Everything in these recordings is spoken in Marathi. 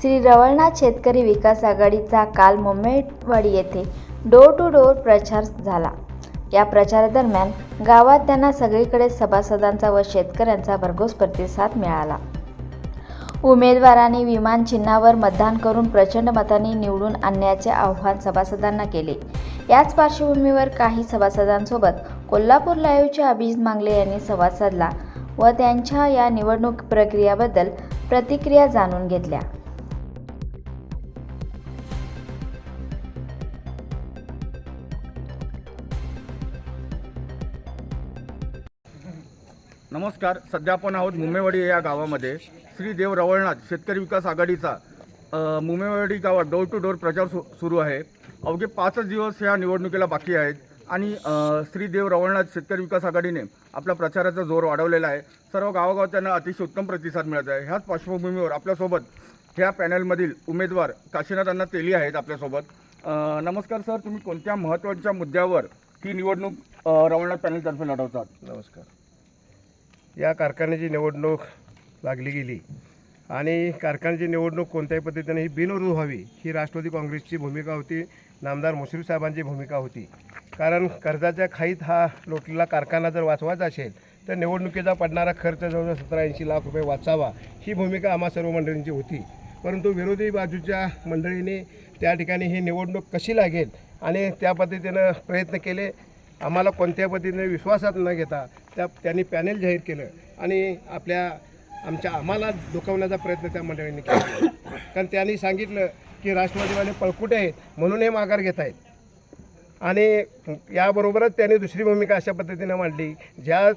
श्री रवळनाथ शेतकरी विकास आघाडीचा काल मुंबईवाडी येथे डोर टू डोर प्रचार झाला. या प्रचारादरम्यान गावात त्यांना सगळीकडे सभासदांचा व शेतकऱ्यांचा भरघोस प्रतिसाद मिळाला. उमेदवारांनी विमान चिन्हावर मतदान करून प्रचंड मताने निवडून आणण्याचे आव्हान सभासदांना केले. याच पार्श्वभूमीवर काही सभासदांसोबत कोल्हापूर लाईव्हचे अभिजित मांगले यांनी संवाद साधला व त्यांच्या या निवडणूक प्रक्रियाबद्दल प्रतिक्रिया जाणून घेतल्या. नमस्कार सध्या आपण आहोत मुमेवाडी या गावामध्ये. श्री देव रवळनाथ शेतकरी विकास आघाडीचा मुमेवाडी गावात डोर टू डोर प्रचार सु सुरू आहे. अवघे पाचच दिवस या निवडणुकीला बाकी आहेत आणि श्री देव रवळनाथ शेतकरी विकास आघाडीने आपल्या प्रचाराचा जोर वाढवलेला आहे. सर्व गावागाव त्यांना अतिशय उत्तम प्रतिसाद मिळत आहे. ह्याच पार्श्वभूमीवर आपल्यासोबत ह्या पॅनलमधील उमेदवार काशीनाथ अण्णा तेली आहेत आपल्यासोबत. नमस्कार सर तुम्ही कोणत्या महत्त्वाच्या मुद्द्यावर ही निवडणूक रवळनाथ पॅनलतर्फे लढवतात? नमस्कार. या कारखान्याची निवडणूक लागली गेली. आणि कारखान्याची निवडणूक कोणत्याही पद्धतीने ही बिनविरोध व्हावी ही राष्ट्रवादी काँग्रेसची भूमिका होती नामदार मुश्रीफ साहेबांची भूमिका होती. कारण कर्जाच्या खाईत हा लोटलेला कारखाना जर वाचवायचा असेल तर निवडणुकीचा पडणारा खर्च जवळजवळ सतरा ऐंशी लाख रुपये वाचावा ही भूमिका आम्हा सर्व मंडळींची होती. परंतु विरोधी बाजूच्या मंडळींनी त्या ठिकाणी ही निवडणूक कशी लागेल आणि त्या पद्धतीनं प्रयत्न केले आम्हाला कोणत्या पद्धतीने विश्वासात न घेता त्या त्यांनी पॅनेल जाहीर केलं आणि आपल्या आमच्या आम्हाला दुखवण्याचा प्रयत्न त्या मंडळींनी केला. कारण त्यांनी सांगितलं की राष्ट्रवादीवाले पळकुटे आहेत म्हणून हे माघार घेत आहेत. आणि याबरोबरच त्यांनी दुसरी भूमिका अशा पद्धतीने मांडली ज्या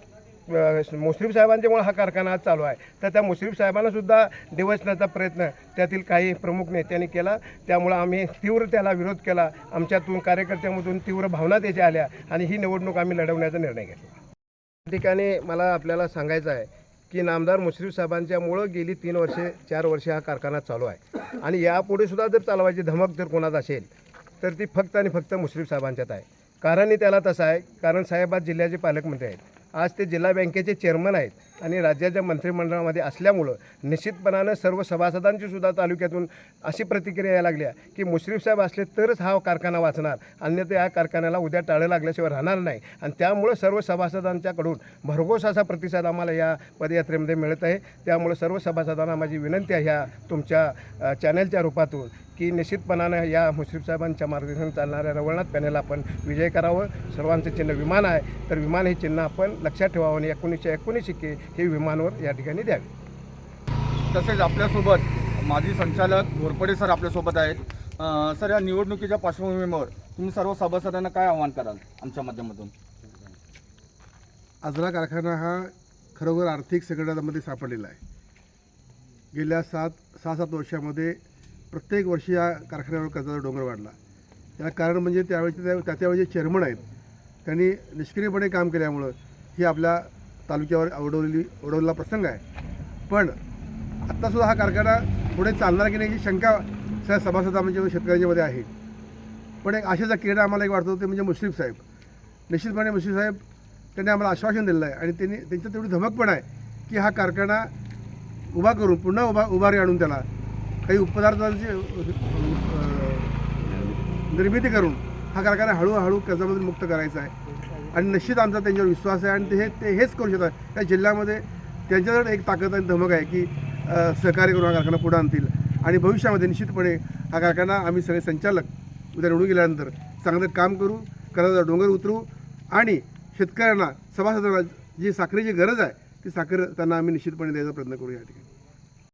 मुश्रीफ साहेबांच्यामुळे हा कारखाना आज चालू आहे. तर त्या मुश्रीफ साहेबांनासुद्धा डिवचण्याचा प्रयत्न त्यातील काही प्रमुख नेत्यांनी केला. त्यामुळं आम्ही तीव्र त्याला विरोध केला. आमच्यातून कार्यकर्त्यामधून तीव्र भावना त्याच्या आल्या आणि ही निवडणूक आम्ही लढवण्याचा निर्णय घेतला. या ठिकाणी मला आपल्याला सांगायचं आहे की नामदार मुश्रीफ साहेबांच्यामुळं गेली तीन वर्षे चार वर्षे हा कारखाना चालू आहे. आणि यापुढे सुद्धा जर चालवायची धमक जर कोणात असेल तर ती फक्त आणि फक्त मुश्रीफ साहेबांच्यात आहे. कारणही त्याला तसं आहे. कारण साहेबात जिल्ह्याचे पालकमंत्री आहेत. आज ते जिल्हा बँकेचे चेअरमन आहेत आणि राज्याच्या मंत्रिमंडळामध्ये असल्यामुळं निश्चितपणानं सर्व सभासदांची सुद्धा तालुक्यातून अशी प्रतिक्रिया यायला लागल्या की मुश्रीफ साहेब असले तरच हा कारखाना वाचणार. अन्यथा या कारखान्याला उद्या टाळं लागल्याशिवाय राहणार नाही. आणि त्यामुळं सर्व सभासदांच्याकडून भरघोस असा प्रतिसाद आम्हाला या पदयात्रेमध्ये मिळत आहे. त्यामुळं सर्व सभासदांना माझी विनंती आहे ह्या तुमच्या चॅनलच्या रूपातून की निश्चितपणानं या मुश्रीफ साहेबांच्या मार्गदर्शन चालणाऱ्या रवळनाथ पॅनेल आपण विजय करावं. सर्वांचं चिन्ह विमान आहे. तर विमान हे चिन्ह आपण लक्षात ठेवावं आणि एकोणीसशे एकोणीस के हे विमानवर या ठिकाणी द्यावे. तसेच आपल्यासोबत माजी संचालक घोरपडे सर आपल्यासोबत आहेत. सर या निवडणुकीच्या पार्श्वभूमीवर तुम्ही सर्व सभासदांना काय आव्हान कराल आमच्या माध्यमातून? आजरा कारखाना हा खरोखर आर्थिक संकटामध्ये सापडलेला आहे. गेल्या सात सहा सात वर्षामध्ये प्रत्येक वर्षी या कारखान्यावर कर्जाचा डोंगर वाढला. याला कारण म्हणजे त्यावेळेचे त्या त्यावेळेचे चेअरमन आहेत त्यांनी निष्क्रियपणे काम केल्यामुळं ही आपल्या तालुक्यावर ओढवलेली ओढवलेला प्रसंग आहे. पण आत्तासुद्धा हा कारखाना पुढे चालणार की नाही ही शंका सगळ्या सभासदांच्या म्हणजे शेतकऱ्यांच्यामध्ये आहे. पण एक आशेचा किरण आम्हाला एक वाटतो ते म्हणजे मुश्रीफ साहेब. निश्चितपणे मुश्रीफ साहेब त्यांनी आम्हाला आश्वासन दिलेलं आहे आणि त्यांनी त्यांच्यात तेवढी धमक पण आहे की हा कारखाना उभा करून पुन्हा उभा उभारी आणून त्याला काही उपदार्थांची निर्मिती करून हा कारखाना हळूहळू कर्जामधून मुक्त करायचा आहे. आणि निश्चित आमचा त्यांच्यावर विश्वास आहे आणि ते हे ते हेच करू शकतात. या जिल्ह्यामध्ये त्यांच्याजवळ एक ताकद आणि धमक आहे की सहकार्य करून हा कारखाना पुढे आणतील. आणि भविष्यामध्ये निश्चितपणे हा कारखाना आम्ही सगळे संचालक उद्या निवडून गेल्यानंतर चांगलं काम करू कर्जाचा डोंगर उतरू आणि शेतकऱ्यांना सभासदांना जी साखरेची गरज आहे ती साखर त्यांना आम्ही निश्चितपणे द्यायचा प्रयत्न करू या ठिकाणी.